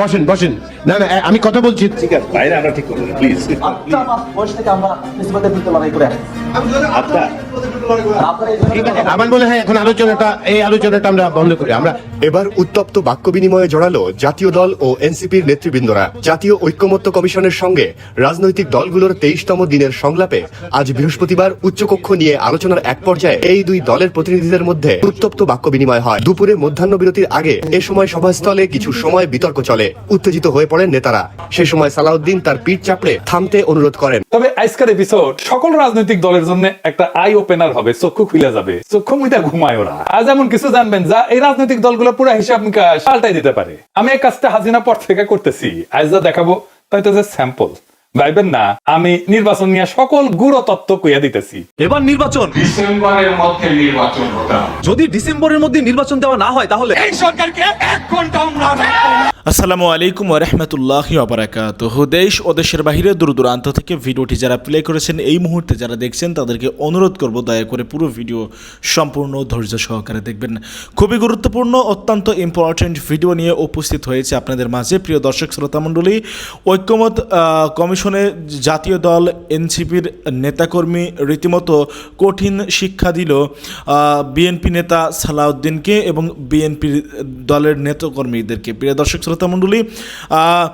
বসেন বসেন। না না আমি কথা বলছি। ঠিক আছে বাইরে আমরা ঠিক করব প্লিজ আমরা মনে হয় এখন আলোচনাটা এই আলোচনাটা আমরা বন্ধ করি। আমরা এবার উত্তপ্ত বাক্য বিনিময়ে জড়ালো জাতীয় দল ও এনসিপির নেতৃবৃন্দরা। জাতীয় ঐক্যমত্য কমিশনের সঙ্গে রাজনৈতিক দলগুলোর তেইশতম দিনের সংলাপে আজ বৃহস্পতিবার উচ্চকক্ষ নিয়ে আলোচনার এক পর্যায়ে এই দুই দলের প্রতিনিধিদের মধ্যে উত্তপ্ত বাক্য বিনিময় হয়। দুপুরে মধ্যাহ্ন বিরতির আগে সময় সভাস্থলে কিছু সময় বিতর্ক চলে। উত্তেজিত হয়ে পড়েন নেতারা। সে সময় সালাউদ্দিন তার পিঠ চাপড়ে থামতে অনুরোধ করেন। তবে আজকের এপিসোড সকল রাজনৈতিক দলের জন্য একটা আই ওপেনার হবে। চক্ষু খুলে যাবে। চক্ষু মুইটা ঘুমায় ওরা। আজ এমন কিছু জানবেন যা এই রাজনৈতিক দলগুলো পুরো হিসাব নিকাশ পাল্টাই দিতে পারে। আমি এই কাজটা হাজিনা পর থেকে করতেছি। আজ যা দেখাবো তাই তো স্যাম্পল ভাইবেন না আমি নির্বাচন নিয়ে সকল গুরু তত্ত্ব কইয়া দিতেছি। এবার নির্বাচন। ডিসেম্বরের মধ্যে নির্বাচন হতে যদি ডিসেম্বরের মধ্যে নির্বাচন দেওয়া না হয় তাহলে এই সরকারকে এক ঘণ্টা আমরা আসসালামু আলাইকুম রহমতুল্লাহ অবরাকাত দেশ ও দেশের বাহিরে দূর দূরান্ত থেকে ভিডিওটি যারা প্লে করেছেন, এই মুহূর্তে যারা দেখছেন, তাদেরকে অনুরোধ করব দয়া করে পুরো ভিডিও সম্পূর্ণ ধৈর্য সহকারে দেখবেন। খুবই গুরুত্বপূর্ণ, অত্যন্ত ইম্পর্টেন্ট ভিডিও নিয়ে উপস্থিত হয়েছে আপনাদের মাঝে। প্রিয় দর্শক, শ্রোতা মণ্ডলী, ঐক্যমত কমিশনে জাতীয় দল, এনসিপির নেতাকর্মী রীতিমতো কঠিন শিক্ষা দিল বিএনপি নেতা সালাউদ্দিনকে এবং বিএনপির দলের নেতাকর্মীদেরকে। প্রিয় দর্শক, শ্রোতা আহ,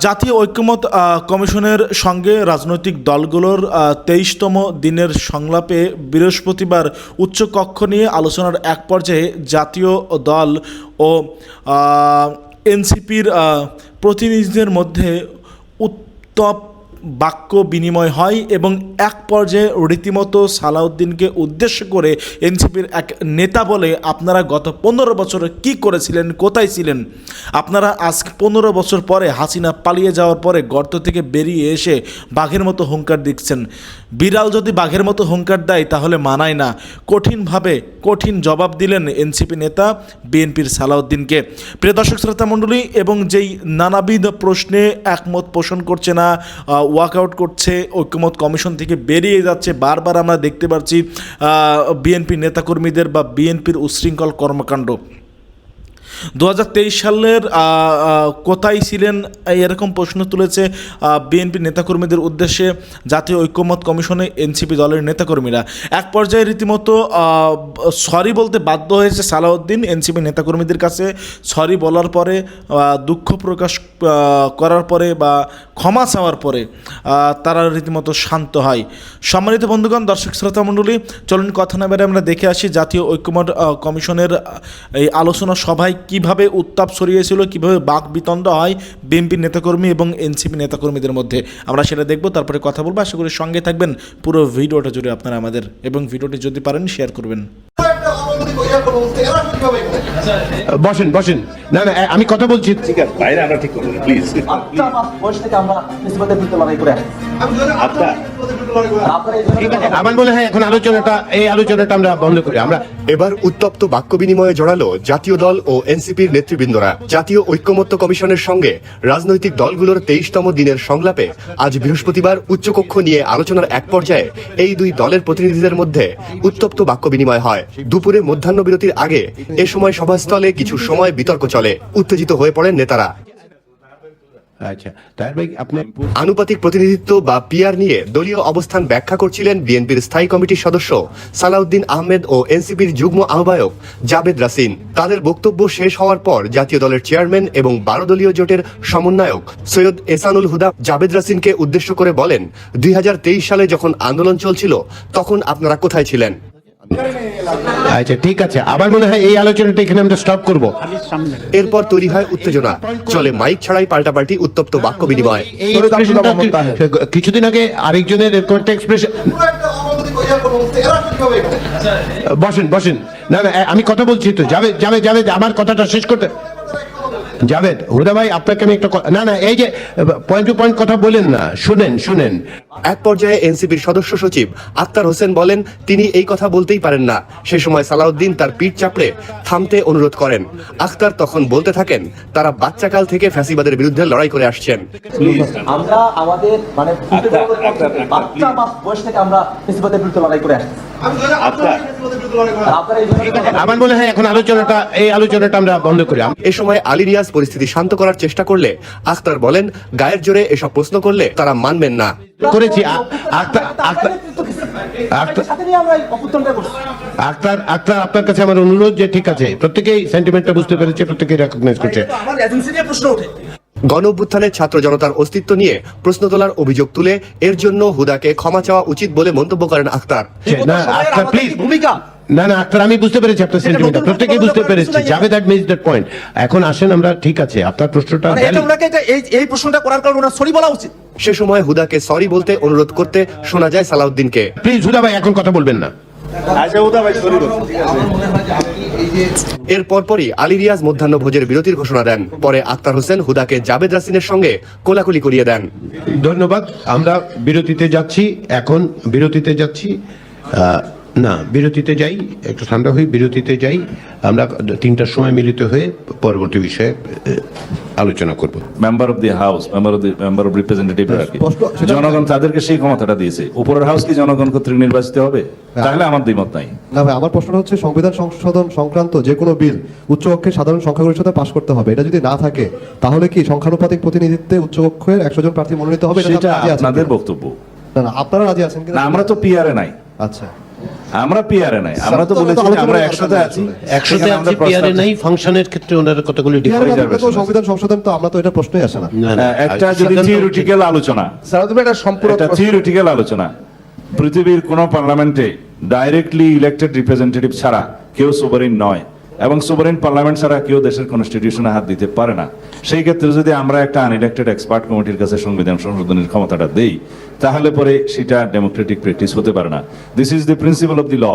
জাতীয় ঐক্যমত কমিশনের সঙ্গে রাজনৈতিক দলগুলোর তেইশতম দিনের সংলাপে বৃহস্পতিবার উচ্চকক্ষ নিয়ে আলোচনার এক পর্যায়ে জাতীয় দল ও এনসিপির প্রতিনিধিদের মধ্যে উত্তপ বাক্য বিনিময় হয় এবং এক পর্যায়ে রীতিমতো সালাউদ্দিনকে উদ্দেশ্য করে এনসিপির এক নেতা বলে, আপনারা গত পনেরো বছরে কি করেছিলেন? কোথায় ছিলেন? আপনারা আজ পনেরো বছর পরে হাসিনা পালিয়ে যাওয়ার পরে গর্ত থেকে বেরিয়ে এসে বাঘের মতো হুঙ্কার দিচ্ছেন। বিড়াল যদি বাঘের মতো হুঙ্কার দেয়, তাহলে মানায় না। কঠিনভাবে কঠিন জবাব দিলেন এনসিপি নেতা বিএনপির সালাউদ্দিনকে। প্রিয় দর্শক, শ্রোতা মণ্ডলী, এবং যেই নানাবিধ প্রশ্নে একমত পোষণ করছে না ওয়াকআউট করছে, ঐক্যমত কমিশন থেকে বেরিয়ে যাচ্ছে। বারবার আমরা দেখতে পাচ্ছি বিএনপি নেতাকর্মীদের বা বিএনপির উশৃঙ্খল কর্মকাণ্ড। দু হাজার তেইশ সালের কোথায় ছিলেন? এরকম প্রশ্ন তুলেছে বিএনপি নেতাকর্মীদের উদ্দেশ্যে জাতীয় ঐক্যমত কমিশনে এনসিপি দলের নেতাকর্মীরা। এক পর্যায়ে রীতিমতো সরি বলতে বাধ্য হয়েছে সালাউদ্দিন এনসিপি নেতাকর্মীদের কাছে। সরি বলার পরে দুঃখ প্রকাশ করার পরে বা ক্ষমা চাওয়ার পরে তারা রীতিমতো শান্ত হয়। সম্মানিত বন্ধুগণ, দর্শক শ্রোতা মণ্ডলী, চলুন কথা না বেড়ে আমরা দেখে আসি জাতীয় ঐক্যমত কমিশনের এই আলোচনা সভায় কীভাবে উত্তাপ সরিয়েছিল কীভাবে বাক বিতণ্ড হয় বিএনপি নেতাকর্মী এবং এনসিপি নেতাকর্মীদের মধ্যে। আমরা সেটা দেখব, তারপরে কথা বলব। আশা করি সঙ্গে থাকবেন। পুরো ভিডিওটা জুড়ে আপনারা আমাদের এবং ভিডিওটি যদি পারেন শেয়ার করবেন। বসেন বসেন। না না আমি কথা বলছি। ঠিক আছে বাইরে আমরা ঠিক করব প্লিজ। আচ্ছা আর আপনারা এই জন্য- ঠিক আছে আমার মনে হয় এখন আলোচনাটা এই আলোচনাটা আমরা বন্ধ করি। আমরা এবার উত্তপ্ত বাক্য বিনিময়ে জড়ালো জাতীয় দল ও এনসিপির নেতৃবৃন্দরা। জাতীয় ঐক্যমত্য কমিশনের সঙ্গে রাজনৈতিক দলগুলোর তেইশতম দিনের সংলাপে আজ বৃহস্পতিবার উচ্চকক্ষ নিয়ে আলোচনার এক পর্যায়ে এই দুই দলের প্রতিনিধিদের মধ্যে উত্তপ্ত বাক্য বিনিময় হয়। দুপুরে মধ্যাহ্ন বিরতির আগে এ সময় সভাস্থলে কিছু সময় বিতর্ক চলে। উত্তেজিত হয়ে পড়েন নেতারা। আচ্ছা আনুপাতিক প্রতিনিধিত্ব বা পিআর নিয়ে দলীয় অবস্থান ব্যাখ্যা করছিলেন বিএনপির স্থায়ী কমিটির সদস্য সালাউদ্দিন আহমেদ ও এনসিপির যুগ্ম আহ্বায়ক জাবেদ রাসিন। তাদের বক্তব্য শেষ হওয়ার পর জাতীয় দলের চেয়ারম্যান এবং বারো দলীয় জোটের সমন্বয়ক সৈয়দ এসানুল হুদা জাবেদ রাসিনকে উদ্দেশ্য করে বলেন দুই হাজার তেইশ সালে যখন আন্দোলন চলছিল তখন আপনারা কোথায় ছিলেন? আচ্ছা ঠিক আছে। মনে হয় এই আলোচনাটা এখানে আমরা স্টপ করব। এরপর তৈরি হয় উত্তেজনা। চলে মাইক ছাড়াই পাল্টাপাল্টি উত্তপ্ত বাক্য বিনিময়। কিছুদিন আগে আরেকজনের একটা এক্সপ্রেশন বসেন বসেন। না না আমি কথা বলছি তো। যাবে যাবে যাবে আমার কথাটা শেষ করতে জাভেদ হুদা ভাই আপনাকে আমি একটা না না এই যে পয়েন্ট টু পয়েন্ট কথা বলেন না শুনেন শুনেন। এক পর্যায়ে এনসিপির সদস্য সচিব আক্তার হোসেন বলেন তিনি এই কথা বলতেই পারেন না। সে সময় সালাউদ্দিন তার পিঠ চাপড়ে থামতে অনুরোধ করেন। আক্তার তখন বলতে থাকেন তারা বাচ্চাকাল থেকে ফ্যাসিবাদের বিরুদ্ধে লড়াই করে আসছেন। আমরা আমাদের মানে বাচ্চা মাস বয়স থেকে আমরা ফেসিবাদের বিরুদ্ধে লড়াই করে আসছি। আমার মনে হয় এখন আলোচনাটা এই আলোচনাটা আমরা বন্ধ করি। এ সময় আলী রিয়াজ পরিস্থিতি শান্ত করার চেষ্টা করলে আক্তার বলেন গায়ের জোরে এসব প্রশ্ন করলে তারা মানবেন না। করেছি আক্তার আক্তার আপনার কাছে আমার অনুরোধ যে ঠিক আছে প্রত্যেকেই সেন্টিমেন্টটা বুঝতে পেরেছে প্রত্যেকেই রেকগনাইজ করছে। প্রশ্ন ওঠে। গণ ছাত্র জনতার অস্তিত্ব নিয়ে প্রশ্ন তোলার অভিযোগ তুলে এর জন্য হুদাকে ক্ষমা চাওয়া উচিত বলে মন্তব্য করেন আক্তার না আক্তার প্লিজ ভূমিকা না না আক্তার আমি বুঝতে পেরেছি আপনার সেন্টিমেন্টটা প্রত্যেকেই বুঝতে পেরেছি। যাবে দ্যাট মিস দ্যাট পয়েন্ট এখন আসেন আমরা ঠিক আছে আপনার প্রশ্নটা মানে এটা ওনাকে এই এই প্রশ্নটা করার কারণে ওনার সরি বলা উচিত। সে সময় হুদাকে সরি বলতে অনুরোধ করতে শোনা যায় সালাউদ্দিনকে। প্লিজ হুদা ভাই এখন কথা বলবেন না। আচ্ছা ওটা ভাই সরি বলছি ঠিক আছে এর পরপরই আলী রিয়াজ মধ্যাহ্ন ভোজের বিরতির ঘোষণা দেন। পরে আক্তার হোসেন হুদাকে জাবেদ রাসিনের সঙ্গে কোলাকুলি করিয়ে দেন। ধন্যবাদ আমরা বিরতিতে যাচ্ছি এখন বিরতিতে যাচ্ছি। আহ, না বিরতিতে যাই একটু ঠান্ডা হই বিরতিতে যাই। আমরা তিনটার সময় মিলিত হয়ে পরবর্তী বিষয়ে আলোচনা করব। Member of the house member of the member of representative জনগণ তাদেরকে সেই ক্ষমতাটা দিয়েছে। উপরের হাউস কি জনগণ কর্তৃক নির্বাচিত হবে? তাহলে আমার দ্বিমত নাই। না ভাই আমার প্রশ্ন হচ্ছে সংবিধান সংশোধন সংক্রান্ত যে কোনো বিল উচ্চকক্ষে সাধারণ সংখ্যাগরিষ্ঠতা পাশ করতে হবে। এটা যদি না থাকে তাহলে কি সংখ্যানুপাতিক প্রতিনিধিত্বে উচ্চকক্ষের একশো জন প্রার্থী মনোনীত হবে? এটা সেটা আপনাদের বক্তব্য। না না আপনারা রাজি আছেন কিনা? আমরা তো পিয়ারে নাই। আচ্ছা। আমরা পিয়ারে নাই। আমরা তো বলেছি আমরা একসাথে আছি। একসাথে আমরা পিয়ারে নাই ফাংশনের ক্ষেত্রে ওনার কতগুলি ডিফারেন্স সংবিধান সংশোধন তো আমরা তো এটা প্রশ্নই আসে না। হ্যাঁ, একটা আর যদি থিওরিটিক্যাল আলোচনা। একটা থিওরিটিক্যাল আলোচনা। পৃথিবীর কোন পার্লামেন্টে ডাইরেক্টলি ইলেক্টেড রিপ্রেজেন্টেটিভ ছাড়া কেউ সোভারিন নয় এবং সোভারিন পার্লামেন্ট ছাড়া কেউ দেশের কনস্টিটিউশনে হাত দিতে পারে না। সেই ক্ষেত্রে যদি আমরা একটা আনইলেক্টেড এক্সপার্ট কমিটির কাছে সংবিধান সংশোধনের ক্ষমতাটা দেই তাহলে পরে সেটা ডেমোক্রেটিক প্র্যাকটিস হতে পারে না। This is the principle of the law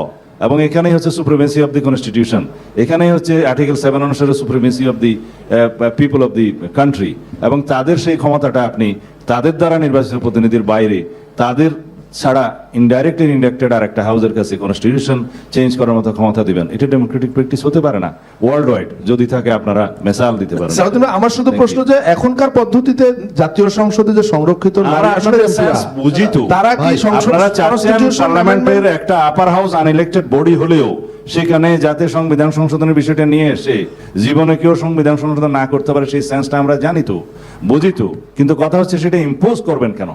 এবং এখানেই হচ্ছে সুপ্রিমেসি অফ দি কনস্টিটিউশন এখানেই হচ্ছে আর্টিকেল সেভেন অনুসারে supremacy of the people of the country এবং তাদের সেই ক্ষমতাটা আপনি তাদের দ্বারা নির্বাচিত প্রতিনিধির বাইরে, তাদের ছাড়া ইনডাইরেক্ট ইনডাইরেক্টেড আর একটা হাউসের কাছে কনস্টিটিউশন চেঞ্জ করার মতো ক্ষমতা দিবেন। এটা ডেমোক্রেটিক প্র্যাকটিস হতে পারে না। ওয়ার্ল্ড ওয়াইড যদি থাকে আপনারা মেসাল দিতে পারেন। আমার শুধু প্রশ্ন যে এখনকার পদ্ধতিতে জাতীয় সংসদে যে সংরক্ষিত বুঝি তো। তারা কি পার্লামেন্টের একটা আপার হাউস আনইলেক্টেড বডি হলেও সেখানে যাতে সংবিধান সংশোধনের বিষয়টা নিয়ে এসে জীবনে কেউ সংবিধান সংশোধন না করতে পারে সেই সেন্সটা আমরা জানি তো বুঝি তো। কিন্তু কথা হচ্ছে সেটা ইম্পোজ করবেন কেন?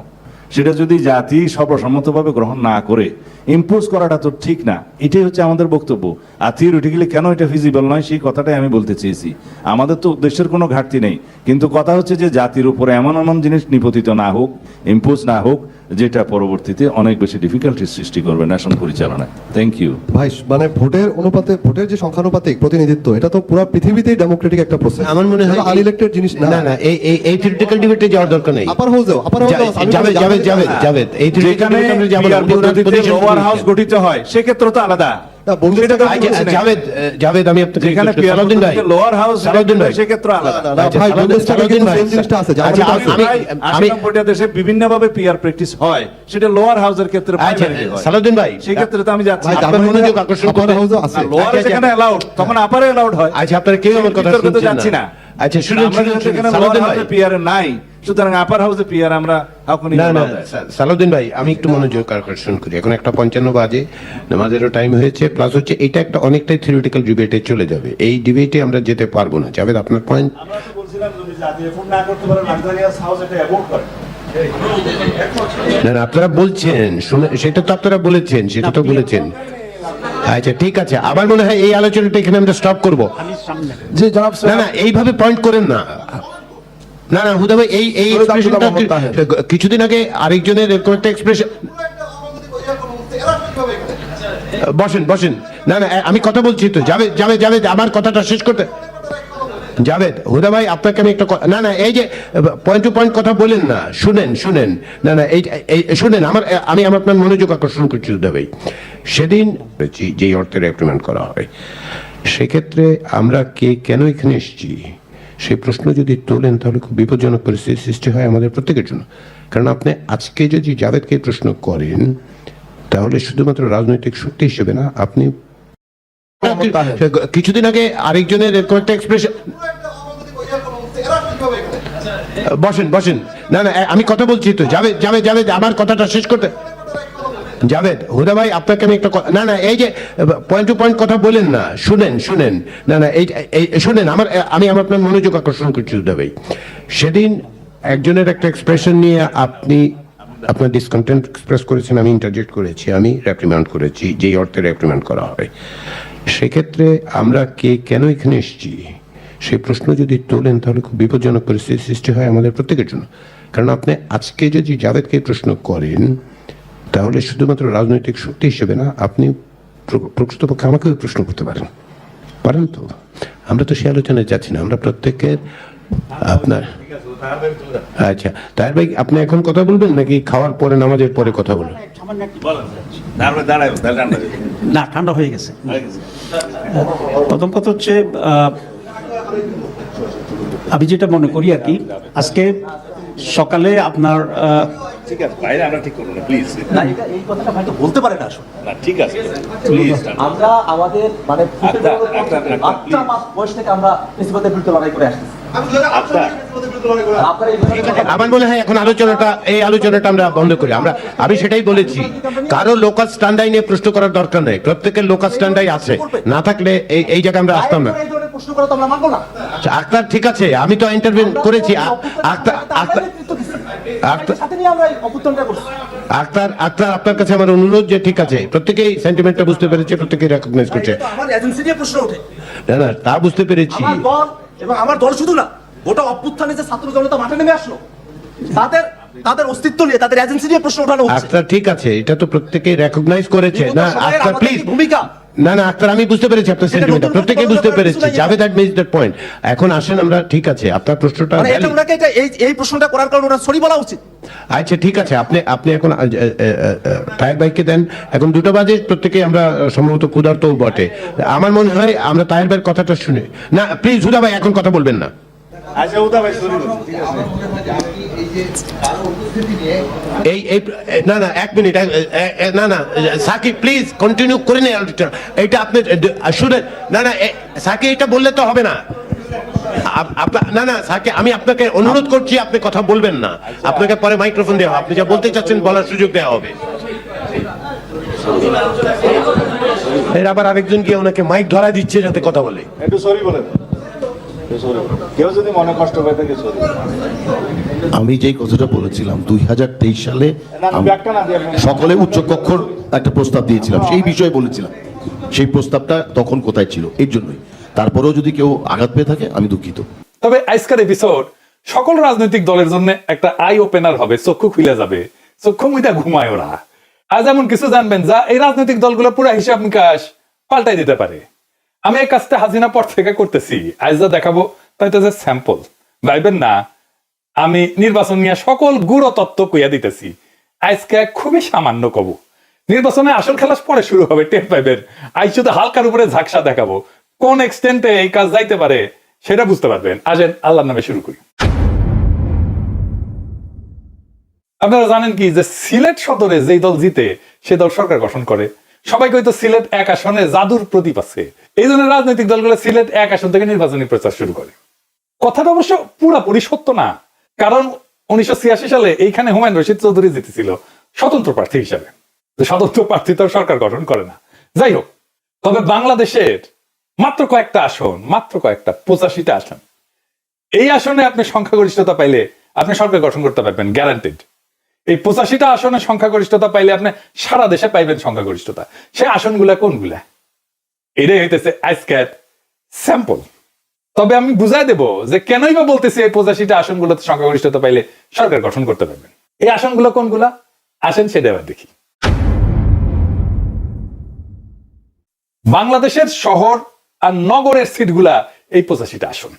সেটা যদি জাতি সর্বসম্মতভাবে গ্রহণ না করে ইম্পোজ করাটা তো ঠিক না। এটাই হচ্ছে আমাদের বক্তব্য। আর থিওরিটিক্যালি কেন এটা ফিজিবল নয় সেই কথাটাই আমি বলতে চেয়েছি। আমাদের তো উদ্দেশ্যের কোনো ঘাটতি নেই। কিন্তু কথা হচ্ছে যে জাতির উপরে এমন এমন জিনিস নিপতিত না হোক ইম্পোজ না হোক যেটা পরবর্তীতে অনেক বেশি ডিফিকাল্টির সৃষ্টি করবে ন্যাশন পরিচালনায়। থ্যাংক ইউ ভাই মানে ভোটের অনুপাতে ভোটের যে সংখ্যানুপাতিক প্রতিনিধিত্ব এটা তো পুরো পৃথিবীতেই ডেমোক্রেটিক একটা প্রসেস আমার মনে হয় আনইলেক্টেড জিনিস না। না না এই এই এই থিওরিটিক্যাল ডিবেটে যাওয়ার দরকার নেই। আপার হাউসেও আপার হাউস যাবে যাবে যাবে যাবে এই থিওরিটিক্যাল ডিবেটে আমরা যাব লোয়ার হাউস গঠিত হয় সেক্ষেত্রে তো আলাদা। না, বন্ধু সেটা তো এটা আমি বলছি না। জাভেদ জাভেদ আমি আপনাকে যেখানে সালাউদ্দিন ভাই। লোয়ার হাউস সালাউদ্দিন ভাই। সেক্ষেত্রে আলাদা। না, না, ভাই, সালাউদ্দিন- Bundestag-এ সালাউদ্দিন কিন্তু ভাই, জিনিসটা আছে, আমি- আমি আমি দেশে বিভিন্ন ভাবে পিআর প্র্যাকটিস হয় সেটা লোয়ার হাউসের ক্ষেত্রে আচ্ছা সালাউদ্দিন ভাই। সেই ক্ষেত্রে তো আমি যাচ্ছি। আপনার মনোযোগ আকর্ষণ আপার আছে। লোয়ারে আচ্ছা, তখন আপারে হয়। আচ্ছা আপনারা কেউ আমার কথা শুনছেন না। আচ্ছা শুনুন শুনুন সালাউদ্দিন ভাই। নাই। সুতরাং আপার হাউসে পিআর আমরা না না সালাউদ্দিন ভাই আমি একটু মনোযোগ আকর্ষণ করি। এখন একটা পঞ্চান্ন বাজে নামাজেরও টাইম হয়েছে প্লাস হচ্ছে এটা একটা অনেকটাই থিওরিটিক্যাল ডিবেটে চলে যাবে। এই ডিবেটে আমরা যেতে পারব না। জাভেদ আপনার পয়েন্ট আমরা তো বলছিলাম যদি জাতীয় এফোর্ড না না আপনারা বলছেন শুনে সেটা তো আপনারা বলেছেন সেটা তো বলেছেন। আচ্ছা ঠিক আছে। আবার মনে হয় এই আলোচনাটা এখানে আমরা স্টপ করব। জি জনাব না না এইভাবে পয়েন্ট করেন না। না না হুদা ভাই এই এই এক্সপ্রেশনটা কিছুদিন আগে আরেকজনের এরকম একটা এক্সপ্রেশন বসেন বসেন। না না আমি কথা বলছি তো। যাবে যাবে যাবে আমার কথাটা শেষ করতে জাভেদ হুদা ভাই আপনাকে আমি একটা না না এই যে পয়েন্ট টু পয়েন্ট কথা বলেন না। শুনেন শুনেন। না না এই শুনেন আমার আমি আমার আপনার মনোযোগ আকর্ষণ করছি হুদা ভাই। সেদিন যে- যেই অর্থে রেকমেন্ড করা হয় সেক্ষেত্রে আমরা কে কেন এখানে এসেছি? সেই প্রশ্ন যদি তোলেন, তাহলে খুব বিপজ্জনক পরিস্থিতির সৃষ্টি হয় আমাদের প্রত্যেকের জন্য। কারণ আপনি আজকে যদি জাভেদকে প্রশ্ন করেন, তাহলে শুধুমাত্র রাজনৈতিক শক্তি হিসেবে না, আপনি কিছুদিন আগে আরেকজনের বসেন বসেন। না না, আমি কথা বলছি তো যাবে যাবে যাবে আমার কথাটা শেষ করতে জাভেদ, হুদা ভাই, আপনাকে আমি একটা না না, এই যে পয়েন্ট টু পয়েন্ট কথা বলেন না, শুনেন শুনেন। না না, এই, এই- শুনেন, আমার, আমি আমার আপনার মনোযোগ আকর্ষণ করছি, হুদা ভাই। সেদিন একজনের একটা এক্সপ্রেশন নিয়ে আপনি আপনার ডিসকন্টেন্ট এক্সপ্রেস করেছেন, আমি ইন্টারজেক্ট করেছি, আমি রেপ্রিমান্ড করেছি, যেই অর্থে রেপ্রিমান্ড করা হয়। সেক্ষেত্রে আমরা কে, কেন এখানে এসেছি? সেই প্রশ্ন যদি তোলেন, তাহলে খুব বিপজ্জনক পরিস্থিতির সৃষ্টি হয় আমাদের প্রত্যেকের জন্য। কারণ আপনি আজকে যদি জাভেদকে প্রশ্ন করেন তাহলে শুধুমাত্র রাজনৈতিক শক্তি হিসেবে না, আপনি প্র- প্রকৃতপক্ষে আমাকেও প্রশ্ন করতে পারেন। পারেন তো? আমরা তো সে আলোচনায় যাচ্ছি না, আমরা প্রত্যেকের আপনার আচ্ছা তাই ভাই, আপনি এখন কথা বলবেন নাকি খাওয়ার পরে, নামাজের পরে কথা বলবেন? না, ঠান্ডা হয়ে গেছে। প্রথম কথা হচ্ছে আমি যেটা মনে করি আর কি, আজকে সকালে আপনার ঠিক আছে বাইরে আমরা ঠিক করব না প্লিজ না এটা এই কথাটা হয়তো বলতে পারে না আসলে। না ঠিক আছে প্লিজ আমরা আমাদের মানে ফুটে আচ্ছা, আচ্ছা, থেকে, আচ্ছা, আটটা মাস বয়স থেকে আমরা প্রিন্সিপালদের বিরুদ্ধে লড়াই করে আসছি আমার মনে হয় এখন আলোচনাটা এই আলোচনাটা আমরা বন্ধ করি। আমরা আমি সেটাই বলেছি কারও লোকাল স্ট্যান্ডাই নিয়ে প্রশ্ন করার দরকার নেই। প্রত্যেকের লোকাল স্ট্যান্ডাই আছে। না থাকলে এই এই জায়গায় আমরা আসতাম না। প্রশ্ন করা তো আমরা মানবো না? আচ্ছা, আক্তার ঠিক আছে আমি তো ইন্টারভিউ করেছি। আক্তার আক্তার আক্তার আপনার কাছে আমার অনুরোধ যে ঠিক আছে প্রত্যেকেই সেন্টিমেন্টটা বুঝতে পেরেছে প্রত্যেকেই রেকগনাইজ করছে। এটা তো আমার এজেন্সি নিয়ে প্রশ্ন ওঠে। না না তা বুঝতে পেরেছি। আমার দল এবং আমার দল শুধু না গোটা অভ্যুত্থানে যে ছাত্র জনতা মাঠে নেমে আসলো তাদের তাদের অস্তিত্ব নিয়ে তাদের এজেন্সি নিয়ে প্রশ্ন ওঠানো হচ্ছে। আক্তার ঠিক আছে এটা তো প্রত্যেকেই রেকগনাইজ করেছে। না আক্তার প্লিজ ভূমিকা না না আক্তার আমি বুঝতে পেরেছি আপনার সেন্টিমেন্ট প্রত্যেকে বুঝতে পেরেছি। জাভেদ নাই। যাবে দ্যাট পয়েন্ট এখন আসেন আমরা ঠিক আছে আপনার প্রশ্নটা মানে এটা। ওনাকে এটা এই এই প্রশ্নটা করার কারণে ওনার সরি বলা উচিত। আচ্ছা ঠিক আছে আপনি আপনি এখন টায়ার বাইককে দেন। এখন দুটো বাজে প্রত্যেকে আমরা সম্ভবত ক্ষুধার্তও বটে। আমার মনে হয় আমরা টায়ার বাইক কথাটা শুনে। না প্লিজ হুদা ভাই এখন কথা বলবেন না। আচ্ছা উদা ভাই এই এই না না এক মিনিট না না সাকিব প্লিজ কন্টিনিউ করে নিন আলোচনা এইটা আপনি শুনেন না না সাকিব এটা বললে তো হবে না। না না সাকিব আমি আপনাকে অনুরোধ করছি আপনি কথা বলবেন না। আপনাকে পরে মাইক্রোফোন দেওয়া হবে। আপনি যা বলতে চাচ্ছেন বলার সুযোগ দেওয়া হবে। এর আবার আরেকজন গিয়ে ওনাকে মাইক ধরা দিচ্ছে যাতে কথা বলে। একটু সরি বলে দেন একটু sorry বলে দেন। কেউ যদি মনে কষ্ট থাকে সরি আমি যেই কথাটা বলেছিলাম দুই হাজার তেইশ সালে সকলে উচ্চকক্ষর একটা প্রস্তাব দিয়েছিলাম সেই বিষয়ে বলেছিলাম। সেই প্রস্তাবটা তখন কোথায় ছিল? এর জন্যই। তারপরেও যদি কেউ আঘাত পেয়ে থাকে আমি দুঃখিত। তবে আজকের এপিসোড সকল রাজনৈতিক দলের জন্য একটা আই ওপেনার হবে চক্ষু খুলে যাবে চক্ষু মুইটা ঘুমায় ওরা আজ এমন কিছু জানবেন যা এই রাজনৈতিক দলগুলো পুরো হিসাব নিকাশ পাল্টাই দিতে পারে। আমি এই কাজটা হাজিনা পর থেকে করতেছি। আজ যা দেখাবো, তাই তো স্যাম্পল ভাইবেন না, আমি নির্বাচন নিয়ে সকল গুড় তত্ত্ব কইয়া দিতেছি। আজকে খুবই সামান্য কব। নির্বাচনে আসল খেলা পরে শুরু হবে, টের পাইবেন। আজ শুধু হালকার উপরে ঝাকসা দেখাবো। কোন এক্সটেন্টে এই কাজ যাইতে পারে, সেটা বুঝতে পারবেন। আজেন আল্লাহর নামে শুরু করি। আপনারা জানেন কি, যে সিলেট সদরে যেই দল জিতে, সে দল সরকার গঠন করে। সবাই হয়তো সিলেট এক আসনে জাদুর প্রদীপ আছে। এই জন্য রাজনৈতিক দলগুলো সিলেট এক আসন থেকে নির্বাচনী প্রচার শুরু করে। কথাটা অবশ্য পুরাপুরি সত্য না। কারণ উনিশশো ছিয়াশি সালে এইখানে হুমায়ুন রশিদ চৌধুরী জিতেছিল স্বতন্ত্র প্রার্থী হিসাবে। স্বতন্ত্র প্রার্থী তো সরকার গঠন করে না। যাই হোক, তবে বাংলাদেশের মাত্র কয়েকটা আসন, মাত্র কয়েকটা, পঁচাশিটা আসন। এই আসনে আপনি সংখ্যাগরিষ্ঠতা পাইলে আপনি সরকার গঠন করতে পারবেন গ্যারান্টেড এই পঁচাশিটা আসনে সংখ্যাগরিষ্ঠতা পাইলে আপনি সারা দেশে পাইবেন সংখ্যাগরিষ্ঠতা। সে আসনগুলা কোনগুলা? এটাই হইতেছে আজকের স্যাম্পল তবে আমি বুঝাই দেব যে কেনই বা বলতেছি এই পঁচাশিটা আসনগুলোতে সংখ্যাগরিষ্ঠতা পাইলে সরকার গঠন করতে পারবেন। এই আসনগুলো কোনগুলা? আসেন সেটা এবার দেখি। বাংলাদেশের শহর আর নগরের সিটগুলা এই পঁচাশিটা আসন।